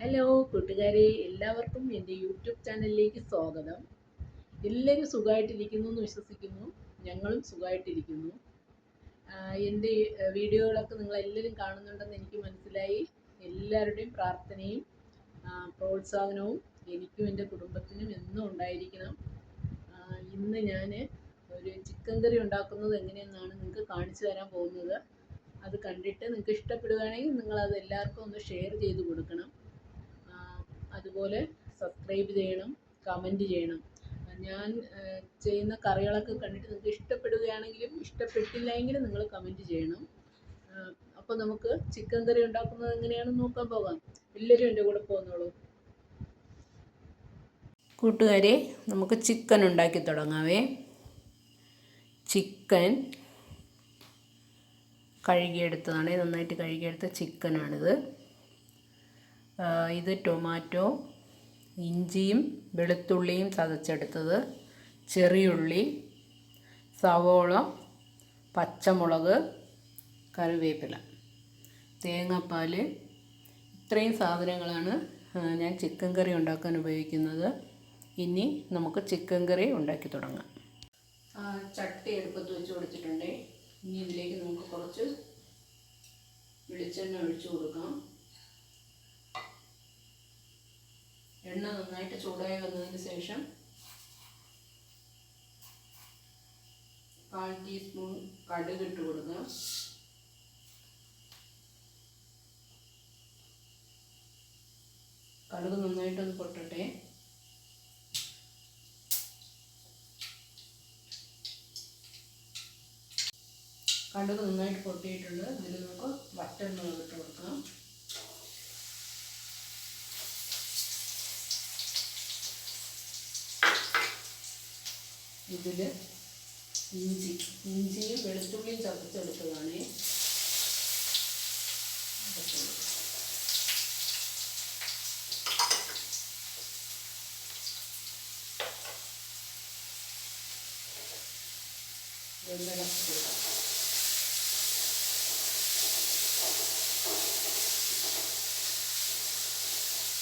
Hello കൂട്ടുകാരെ. എല്ലാവർക്കും എന്റെ യൂട്യൂബ് ചാനലിലേക്ക് സ്വാഗതം. എല്ലാവരും സുഖമായിട്ടിരിക്കുന്നു എന്ന് വിശ്വസിക്കുന്നു. ഞങ്ങളും സുഖമായിട്ടിരിക്കുന്നു. എന്റെ വീഡിയോകളൊക്കെ നിങ്ങളെല്ലാവരും കാണുന്നുണ്ടെന്ന് എനിക്ക് മനസ്സിലായി. എല്ലാവരുടെയും പ്രാർത്ഥനയും പ്രോത്സാഹനവും എനിക്കും എന്റെ കുടുംബത്തിനും എന്നും ഉണ്ടായിരിക്കണം. ഇന്ന് ഞാൻ ഒരു ചിക്കൻ കറി ഉണ്ടാക്കുന്നത് എങ്ങനെയെന്നാണ് നിങ്ങൾക്ക് കാണിച്ചു തരാൻ പോകുന്നത്. അത് കണ്ടിട്ട് നിങ്ങൾക്ക് ഇഷ്ടപ്പെടുകയാണെങ്കിൽ നിങ്ങളത് എല്ലാവർക്കും ഒന്ന് ഷെയർ ചെയ്ത് കൊടുക്കണം. അതുപോലെ സബ്സ്ക്രൈബ് ചെയ്യണം കമന്റ് ചെയ്യണം. ഞാൻ ചെയ്യുന്ന കറികളൊക്കെ കണ്ടിട്ട് നിങ്ങൾക്ക് ഇഷ്ടപ്പെടുകയാണെങ്കിലും ഇഷ്ടപ്പെട്ടില്ലെങ്കിലും നിങ്ങൾ കമന്റ് ചെയ്യണം. അപ്പോൾ നമുക്ക് ചിക്കൻ കറി ഉണ്ടാക്കുന്നത് എങ്ങനെയാണെന്ന് നോക്കാൻ പോകാം. എല്ലാവരും എന്റെ കൂടെ പോകുന്നുള്ളൂ കൂട്ടുകാരെ നമുക്ക് ചിക്കൻ ഉണ്ടാക്കി തുടങ്ങാവേ. ചിക്കൻ കഴുകിയെടുത്തതാണ്. നന്നായിട്ട് കഴുകിയെടുത്ത ചിക്കനാണിത് ഇത് ടൊമാറ്റോ ഇഞ്ചിയും വെളുത്തുള്ളിയും ചതച്ചെടുത്തത് ചെറിയുള്ളി സവോള പച്ചമുളക് കറിവേപ്പില. തേങ്ങാപ്പാൽ ഇത്രയും സാധനങ്ങളാണ് ഞാൻ ചിക്കൻ കറി ഉണ്ടാക്കാൻ ഉപയോഗിക്കുന്നത്. ഇനി നമുക്ക് ചിക്കൻ കറി ഉണ്ടാക്കി തുടങ്ങാം. ചട്ടി എടുപ്പത്ത് വെച്ച് കൊടുത്തിട്ടുണ്ട്. ഇനി ഇതിലേക്ക് നമുക്ക് കുറച്ച് വെളിച്ചെണ്ണ ഒഴിച്ചു കൊടുക്കാം. എണ്ണ നന്നായിട്ട് ചൂടായി വന്നതിന് ശേഷം കാൽ ടീസ്പൂൺ കടുക് ഇട്ട് കൊടുക്കുക. കടുക് നന്നായിട്ടൊന്ന് പൊട്ടട്ടെ. കടുക് നന്നായിട്ട് പൊട്ടിയിട്ടുണ്ട്. ഇതിൽ നമുക്ക് വറ്റൽമുളക് ഇട്ട് കൊടുക്കാം. ഇതിൽ ഇഞ്ചി ഇഞ്ചിയും വെളുത്തുള്ളിയും ചതച്ചെടുത്തതാണ്.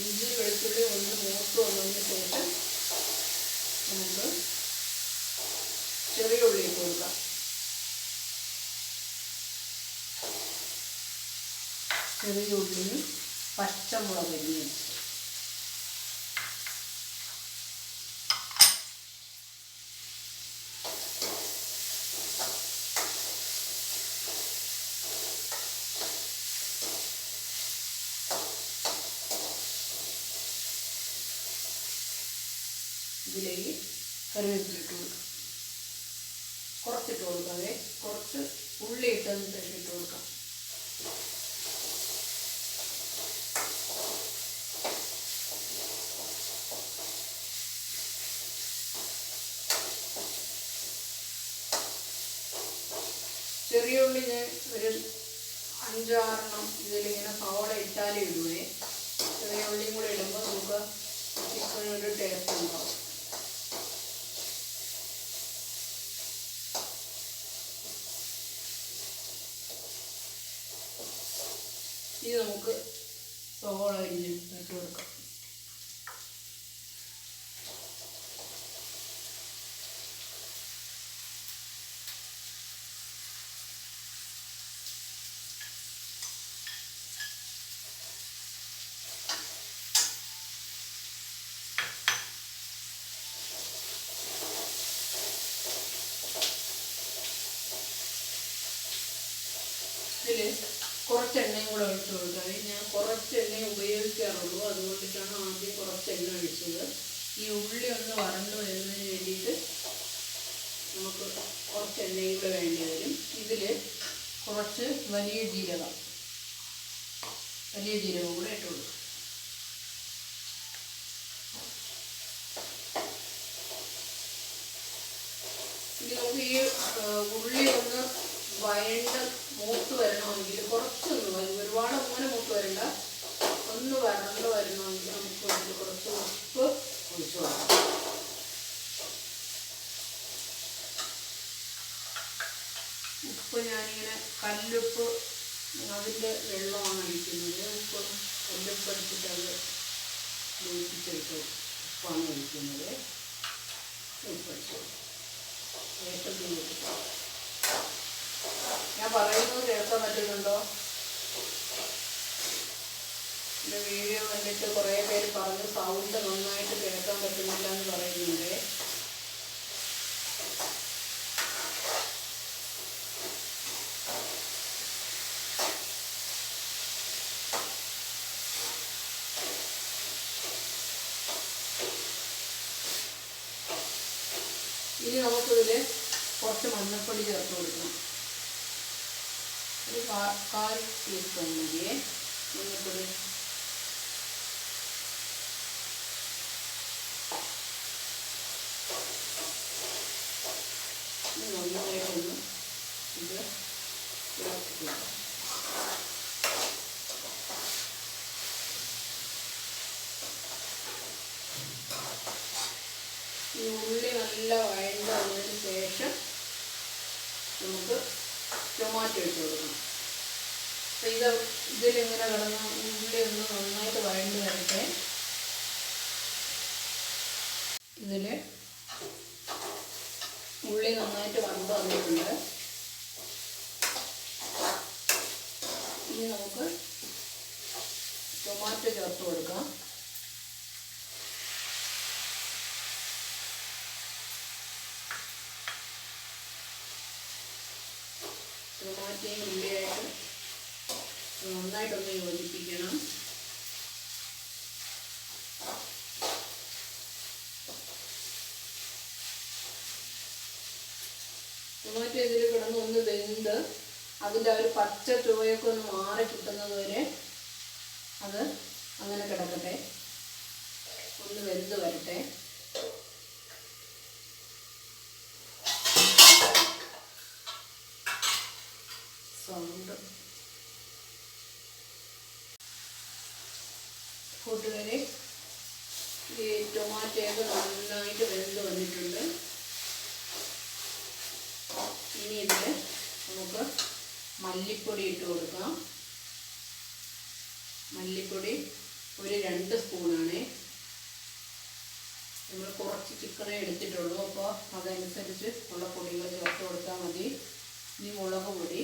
ഇഞ്ചി വെളുത്തുള്ളി ഒന്ന് മൂത്ത് വന്നതിന് ശേഷം നമുക്ക് ചെറിയ ഉള്ളി ഇട്ട് ചെറിയ ഉള്ളിയും പച്ചമുളക് അരിഞ്ഞത് ഇതിലേക്ക് കറിവേപ്പിലിട്ട് കൊടുക്കാം കുറച്ചിട്ട് കൊടുക്കാവേ കുറച്ച് ഉള്ളി ഇട്ടതിന് കൊടുക്കാം ചെറിയ ഉള്ളി ഒരു അഞ്ചാറെണ്ണം ഇതിലിങ്ങനെ സവോള ഇട്ടാലേ ഇടുവേ. ചെറിയ ഉള്ളിയും കൂടെ ഇടുമ്പോൾ നമുക്ക് ചിക്കനൊരു ടേസ്റ്റ് ഉണ്ടാവും. ഇനി നമുക്ക് സവോള അരിഞ്ഞ് ഇട്ട് കൊടുക്കാം ഇതിൽ കുറച്ച് എണ്ണയും കൂടെ ഒഴിച്ചു കൊടുക്കാം ഞാൻ കുറച്ച് എണ്ണ ഉപയോഗിക്കാറുള്ളൂ. അതുകൊണ്ടിട്ടാണ് ആദ്യം കുറച്ച് എണ്ണ ഒഴിച്ചത്. ഈ ഉള്ളി ഒന്ന് വറണ്ട് വരുന്നതിന് വേണ്ടിയിട്ട് നമുക്ക് കുറച്ച് എണ്ണയും കൂടെ വേണ്ടി വരും. ഇതിൽ കുറച്ച് വലിയ ജീരകം വലിയ ജീരകം കൂടെ ഇട്ട് കൊടുക്കും ഈ ഉള്ളി ഒന്ന് വയണ്ട മൂത്ത് വരണമെങ്കിൽ കുറച്ചൊന്ന് കല്ലുപ്പ് അതിന്റെ വെള്ളമാണ് ഒഴിക്കുന്നത്. ഉപ്പ് കല്ലുപ്പ് എടുത്തിട്ട് അത് ലൂപ്പിച്ചെടുത്ത് ഉപ്പാണ് ഒഴിക്കുന്നത്. ഉപ്പിട്ടു ഏത്തത്തിൽ ഞാൻ പറയുന്നത് കേൾക്കാൻ പറ്റുന്നുണ്ടോ? എന്റെ വീഡിയോ കണ്ടിട്ട് കുറേ പേര് പറഞ്ഞ് സൗണ്ട് നന്നായിട്ട് കേൾക്കാൻ പറ്റുന്നില്ല എന്ന് പറയുന്നുണ്ട്. മഞ്ഞൾപ്പൊടി ചേർത്ത് കൊടുക്കണം. ഒരു കാൽ ടീസ്പൂൺ മതിയേ മഞ്ഞൾപ്പൊടി ഇനി നന്നായിട്ടൊന്ന് ഇത് ഇളക്കി കൊടുക്കാം ഈ ഉള്ളി നല്ല വഴണ്ട് വന്നതിന് ശേഷം നമുക്ക് ടൊമാറ്റോ ഇട്ട് കൊടുക്കണം. അപ്പം ഇത് ഇതിലിങ്ങനെ കിടന്ന് ഉള്ളി ഒന്ന് നന്നായിട്ട് വഴണ്ട് വരട്ടെ. ഇതിൽ ഉള്ളി നന്നായിട്ട് വണ്ട് വന്നിട്ടുണ്ട്. ഇനി നമുക്ക് ടൊമാറ്റോ ചേർത്ത് കൊടുക്കാം. ടൊമാറ്റോയും ഉള്ളിയായിട്ട് നന്നായിട്ടൊന്ന് യോജിപ്പിക്കണം. ടൊമാറ്റോ ഇതിൽ കിടന്ന് ഒന്ന് വെന്ത് അതിന്റെ ഒരു പച്ച ചുവയൊക്കെ ഒന്ന് മാറി കിട്ടുന്നത് വരെ അത് അങ്ങനെ കിടക്കട്ടെ. ഒന്ന് വെന്ത് വരട്ടെ. സൗണ്ട്. കൂട്ടുകാരെ ഈ ടൊമാറ്റോയൊക്കെ നന്നായിട്ട് വെന്ത് വന്നിട്ടുണ്ട്. ഇനി ഇതിൽ നമുക്ക് മല്ലിപ്പൊടി ഇട്ട് കൊടുക്കാം. മല്ലിപ്പൊടി ഒരു രണ്ട് സ്പൂണാണ്. നമ്മൾ കുറച്ച് ചിക്കനേ എടുത്തിട്ടുള്ളൂ. അപ്പോൾ അതനുസരിച്ച് ഉള്ള പൊടികൾ ചേർത്ത് കൊടുത്താൽ മതി. ഇനി മുളക് പൊടി.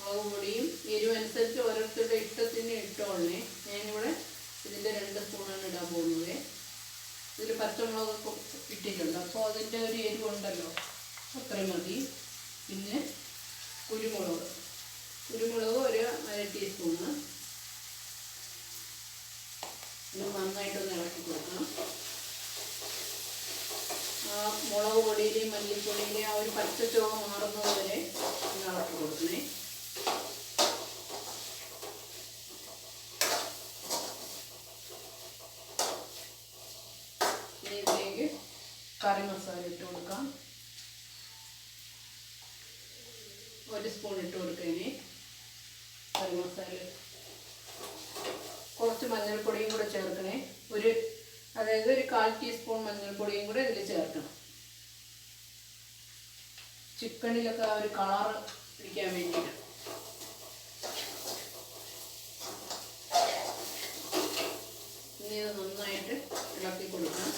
മുളക് പൊടിയും എരിവ് അനുസരിച്ച് ഓരോരുത്തരുടെ ഇഷ്ടത്തിന് ഇട്ടോളേ ഞാനിവിടെ ഇതിന്റെ രണ്ട് സ്പൂണാണ് ഇടാൻ പോകുന്നത്. ഇതിൽ പച്ചമുളകൊക്കെ ഇട്ടിട്ടുണ്ട്. അപ്പോൾ അതിന്റെ ഒരു എരിവുണ്ടല്ലോ. അത്രയും മതി. പിന്നെ കുരുമുളക്. കുരുമുളക് ഒരു അര ടീസ്പൂണ്. നന്നായിട്ടൊന്ന് ഇളക്കി കൊടുക്കണം. ആ മുളക് പൊടിയിലെയും മല്ലിപ്പൊടിയിലെയും ആ ഒരു പച്ച ചുവ മാറുന്നത് വരെ ഒന്ന് ഇളക്കി കൊടുക്കണേ ഇനി ഇതിലേക്ക് കറി മസാല ഇട്ട് കൊടുക്കാം. ഒരു സ്പൂൺ ഇട്ട് കൊടുക്കണേ കറി മസാല. കുറച്ച് മഞ്ഞൾപ്പൊടിയും കൂടെ ചേർക്കണേ. ഒരു അതായത് ഒരു കാൽ ടീസ്പൂൺ മഞ്ഞൾപ്പൊടിയും കൂടെ ഇതിൽ ചേർക്കണം. ചിക്കനിലൊക്കെ ആ ഒരു കളർ പിടിക്കാൻ വേണ്ടിയിട്ട്. ഇനി നന്നായിട്ട് ഇളക്കി കൊടുക്കണം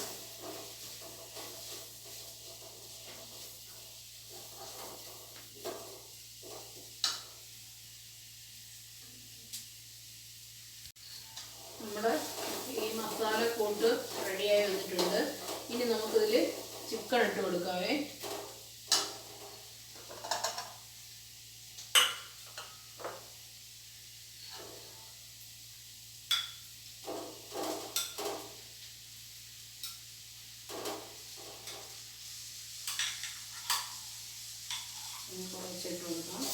നമ്മുടെ ഈ മസാല കൂട്ട് റെഡിയായി വന്നിട്ടുണ്ട്. ഇനി നമുക്കിതിൽ ചിക്കൻ ഇട്ട് കൊടുക്കാവേ ഇനി കുറച്ചിട്ട് കൊടുക്കാം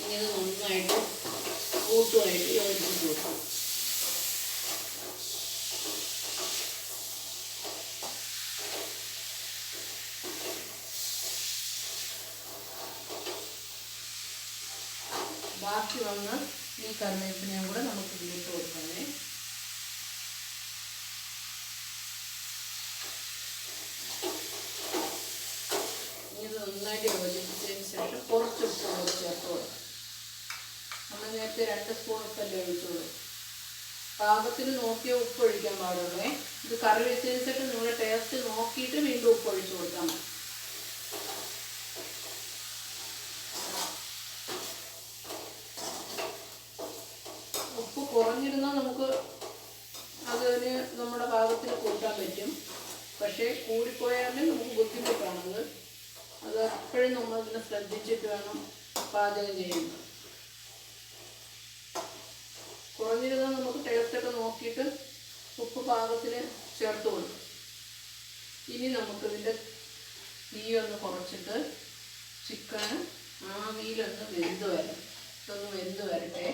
ഇനി ഇത് നന്നായിട്ട് കൂട്ടുമായിട്ട് യോജിപ്പിച്ച് കൊടുക്കും ബാക്കി വന്ന ഈ കറിവേപ്പിനെയും കൂടെ നമുക്ക് ഇതിലിട്ട് കൊടുക്കണേ ഇത് നന്നായിട്ട് യോജിപ്പിച്ചതിന് ശേഷം കുറച്ച് ഉപ്പ് ചേർത്ത് കൊടുക്കാം. നമ്മൾ നേരത്തെ രണ്ട് സ്പൂൺ ഉപ്പല്ലേ ഒഴിച്ചുള്ളൂ. പാകത്തിന് നോക്കിയ ഉപ്പ് ഒഴിക്കാൻ പാടുള്ളേ. ഇത് കറി വെച്ചതിന് ശേഷം നിങ്ങളുടെ ടേസ്റ്റ് നോക്കിയിട്ട് വീണ്ടും ഉപ്പ് ഒഴിച്ച് കൊടുത്താൽ മതി ഉപ്പ് കുറഞ്ഞിരുന്നാൽ നമുക്ക് അതിന് നമ്മുടെ പാകത്തിന് കൂട്ടാൻ പറ്റും പക്ഷേ കൂടിപ്പോയാലും നമുക്ക് ബുദ്ധിമുട്ടാണത് അത് എപ്പോഴും നമ്മൾ ഇതിനെ ശ്രദ്ധിച്ചിട്ട് വേണം പാചകം ചെയ്യുന്നത്. കുറഞ്ഞിരുന്നാൽ നമുക്ക് ടേസ്റ്റൊക്കെ നോക്കിയിട്ട് ഉപ്പ് പാകത്തിന് ചേർത്ത് കൊടുക്കും. ഇനി നമുക്കിതിന്റെ തീ ഒന്ന് കുറച്ചിട്ട് ചിക്കൻ ആവിയിലൊന്ന് വെന്ത് വരണം. ഇതൊന്ന് വെന്ത് വരട്ടെ.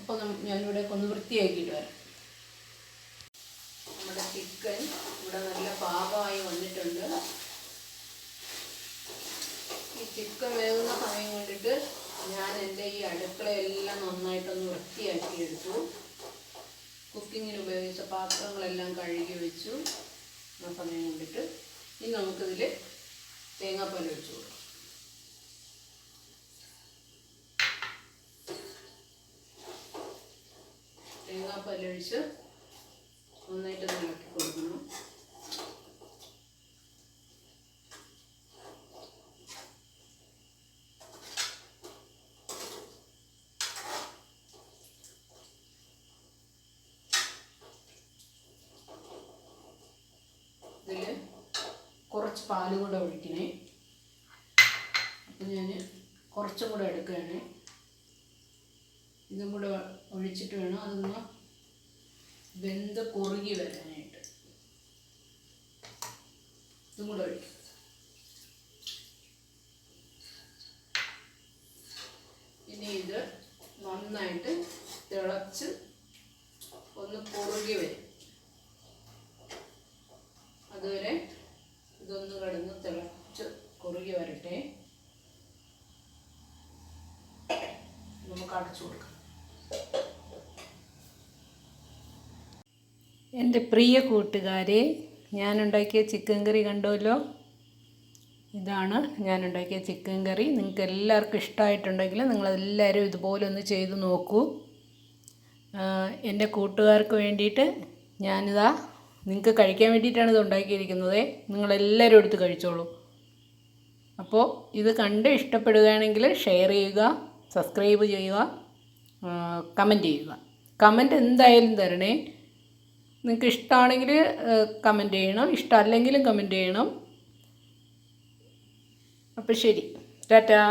അപ്പോൾ ഞാനിവിടെ ഒന്ന് വൃത്തിയാക്കിയിട്ട് വരാം. നമ്മുടെ ചിക്കൻ ഇവിടെ നല്ല പാകമായി വന്നിട്ടുണ്ട്. ചിക്കൻ വേകുന്ന സമയം കണ്ടിട്ട് ഞാൻ എന്റെ ഈ അടുക്കളയെല്ലാം നന്നായിട്ടൊന്ന് വൃത്തിയാക്കി എടുത്തു കുക്കിങ്ങിന് ഉപയോഗിച്ച പാത്രങ്ങളെല്ലാം കഴുകി വെച്ചു. ആ സമയം കൊണ്ടിട്ട് ഇനി നമുക്കിതിൽ തേങ്ങാപ്പാൽ ഒഴിച്ചു കൊടുക്കാം. തേങ്ങാപ്പാൽ ഒഴിച്ച് നന്നായിട്ട് ഇളക്കി കൊടുക്കണം ഇതിൽ കുറച്ച് പാൽ കൂടെ ഒഴിക്കണേ. അപ്പം ഞാൻ കുറച്ചും കൂടെ എടുക്കുകയാണ്. ഇതും കൂടെ ഒഴിച്ചിട്ട് വേണം അതൊന്ന് വെന്ത് കുറുകി വരാനായിട്ട്. ഇതും കൂടെ ഒഴിക്കും. ഇനി ഇത് നന്നായിട്ട് തിളച്ച് ഒന്ന് കുറുകി വരും. അതുവരെ ഇതൊന്ന് കിടന്ന് തിളച്ച് കുറുകി വരട്ടെ. നമുക്ക് അടച്ചു കൊടുക്കാം. എന്റെ പ്രിയ കൂട്ടുകാരെ ഞാനുണ്ടാക്കിയ ചിക്കൻ കറി കണ്ടുവല്ലോ ഇതാണ് ഞാനുണ്ടാക്കിയ ചിക്കൻ കറി. നിങ്ങൾക്ക് എല്ലാവർക്കും ഇഷ്ടമായിട്ടുണ്ടെങ്കിൽ നിങ്ങളെല്ലാവരും ഇതുപോലെ ഒന്ന് ചെയ്ത് നോക്കൂ. എന്റെ കൂട്ടുകാർക്ക് വേണ്ടിയിട്ട് ഞാനിതാ നിങ്ങൾക്ക് കഴിക്കാൻ വേണ്ടിയിട്ടാണ് ഇത് ഉണ്ടാക്കിയിരിക്കുന്നത്. നിങ്ങളെല്ലാവരും എടുത്ത് കഴിച്ചോളൂ. അപ്പോൾ ഇത് കണ്ട് ഇഷ്ടപ്പെടുകയാണെങ്കിൽ ഷെയർ ചെയ്യുക സബ്സ്ക്രൈബ് ചെയ്യുക കമന്റ് ചെയ്യുക. കമന്റ് എന്തായാലും തരണേ. നിങ്ങൾക്ക് ഇഷ്ടമാണെങ്കിൽ കമന്റ് ചെയ്യണം. ഇഷ്ടമല്ലെങ്കിലും കമന്റ് ചെയ്യണം. അപ്പോൾ ശരി. ടാറ്റാ.